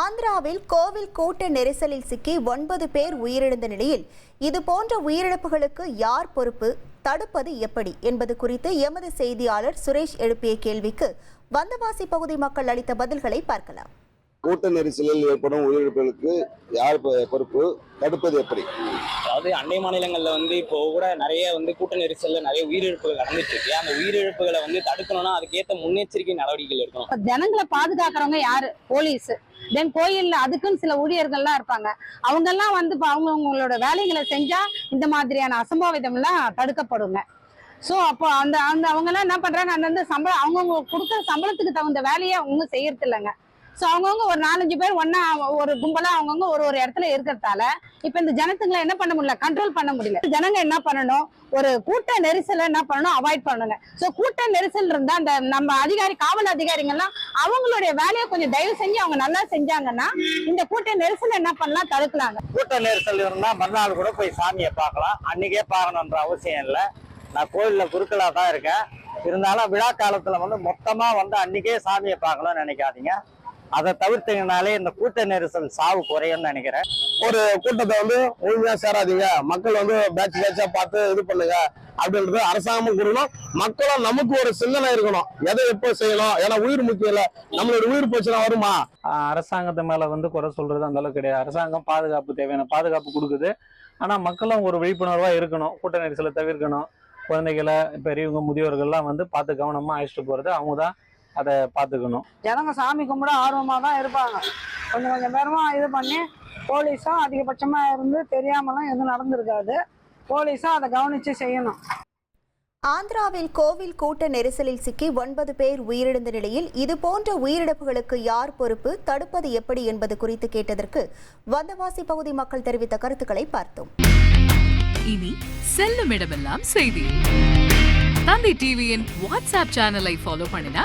ஆந்திராவில் கோவில் கூட்ட நெரிசலில் சிக்கி ஒன்பது பேர் உயிரிழந்த நிலையில் இது போன்ற உயிரிழப்புகளுக்கு யார் பொறுப்பு? தடுப்பது எப்படி? என்பது குறித்து எமது செய்தியாளர் சுரேஷ் எழுப்பிய கேள்விக்கு வந்தவாசி பகுதி மக்கள் அளித்த பதில்களை பார்க்கலாம். கூட்ட நெரிசலில் ஏற்படும் உயிரிழப்புகளுக்கு யார் பொ- பொறுப்பு? தடுப்பது எப்படி? அதாவது அண்டை மாநிலங்கள்ல வந்து இப்போ கூட நிறைய வந்து கூட்ட நெரிசல்ல நிறைய உயிரிழப்புகள் நடந்துட்டு இருக்கு. அந்த உயிரிழப்புகளை வந்து தடுக்கணும்னா அதுக்கேற்ற முன்னெச்சரிக்கை நடவடிக்கைகள் எடுக்கணும். இப்ப ஜனங்களை பாதுகாக்கிறவங்க யாரு? போலீஸ். தென் கோயில்ல அதுக்குன்னு சில ஊழியர்கள்லாம் இருப்பாங்க. அவங்க எல்லாம் வந்து இப்ப அவங்க அவங்களோட வேலைகளை செஞ்சா இந்த மாதிரியான அசம்பாவிதம் எல்லாம் தடுக்கப்படுங்க. சோ அப்போ அந்த அந்த அவங்க எல்லாம் என்ன பண்றாங்க? அந்தந்த சம்பளம் அவங்கவுங்க கொடுக்குற சம்பளத்துக்கு தகுந்த வேலையை அவங்க செய்யறது இல்லைங்க ஸோ அவங்கவுங்க ஒரு நாலஞ்சு பேர் ஒன்னா ஒரு கும்பலாக அவங்கவுங்க ஒரு ஒரு இடத்துல இருக்கிறதால இப்போ இந்த ஜனத்துங்களை என்ன பண்ண முடியல? கண்ட்ரோல் பண்ண முடியல. ஜனங்க என்ன பண்ணணும்? ஒரு கூட்ட நெரிசலை என்ன பண்ணணும்? அவாய்ட் பண்ணுங்க ஸோ கூட்ட நெரிசல் இருந்தால் அந்த நம்ம அதிகாரி காவல் அதிகாரிங்கெல்லாம் அவங்களுடைய வேலையை கொஞ்சம் தயவு செஞ்சு அவங்க நல்லா செஞ்சாங்கன்னா இந்த கூட்ட நெரிசல் என்ன பண்ணலாம்? தடுக்கலாங்க. கூட்ட நெரிசல் இருந்தால் மறுநாள் கூட போய் சாமியை பார்க்கலாம். அன்னைக்கே பார்க்கணுன்ற அவசியம் இல்லை. நான் கோயிலில் குருக்களாக தான் இருக்கேன். இருந்தாலும் விழா காலத்தில் வந்து மொத்தமாக வந்து அன்னைக்கே சாமியை பார்க்கலாம்னு நினைக்காதீங்க. அதை தவிர்த்தீங்கனாலே இந்த கூட்ட நெரிசல் சாவு குறையும்னு நினைக்கிறேன். ஒரு கூட்டத்தை வந்து முழுமையா சேராதீங்க. மக்கள் வந்து பேட்ச் பேட்சா பார்த்து இது பண்ணுங்க அப்படின்றது அரசாங்கமும் கூறணும். மக்களும் நமக்கு ஒரு சிந்தனை இருக்கணும். எதை எப்போ செய்யணும்? ஏன்னா உயிர் முக்கியம் இல்ல. நம்மளோட உயிர் போச்சுன்னா வருமா? அரசாங்கத்து மேல வந்து குறை சொல்றது அந்த அளவுக்கு கிடையாது. அரசாங்கம் பாதுகாப்பு தேவையான பாதுகாப்பு கொடுக்குது. ஆனா மக்களும் ஒரு விழிப்புணர்வா இருக்கணும். கூட்ட நெரிசலை தவிர்க்கணும். குழந்தைகளை பெரியவங்க முதியோர்கள்லாம் வந்து பார்த்து கவனமா அழைச்சிட்டு போறது. அவங்க தான் அதை பார்த்துக்கணும். ஜனங்க சாமி கும்பிட ஆர்வமாக தான் இருப்பாங்க. கொஞ்சம் கொஞ்சம் பேருமா இது பண்ணி போலீஸும் அதிகபட்சமாக இருந்து தெரியாமலாம் எதுவும் நடந்திருக்காது. போலீஸும் அதை கவனித்து செய்யணும். ஆந்திராவில் கோவில் கூட்ட நெரிசலில் சிக்கி ஒன்பது பேர் உயிரிழந்த நிலையில் இது போன்ற உயிரிழப்புகளுக்கு யார் பொறுப்பு தடுப்பது எப்படி என்பது குறித்து கேட்டதற்கு வந்தவாசி பகுதி மக்கள் தெரிவித்த கருத்துக்களை பார்த்தோம். இனி செல்லும் இடமெல்லாம் செய்தி. தந்தி டிவியின் வாட்ஸ்அப் சேனலை ஃபாலோ பண்ணினா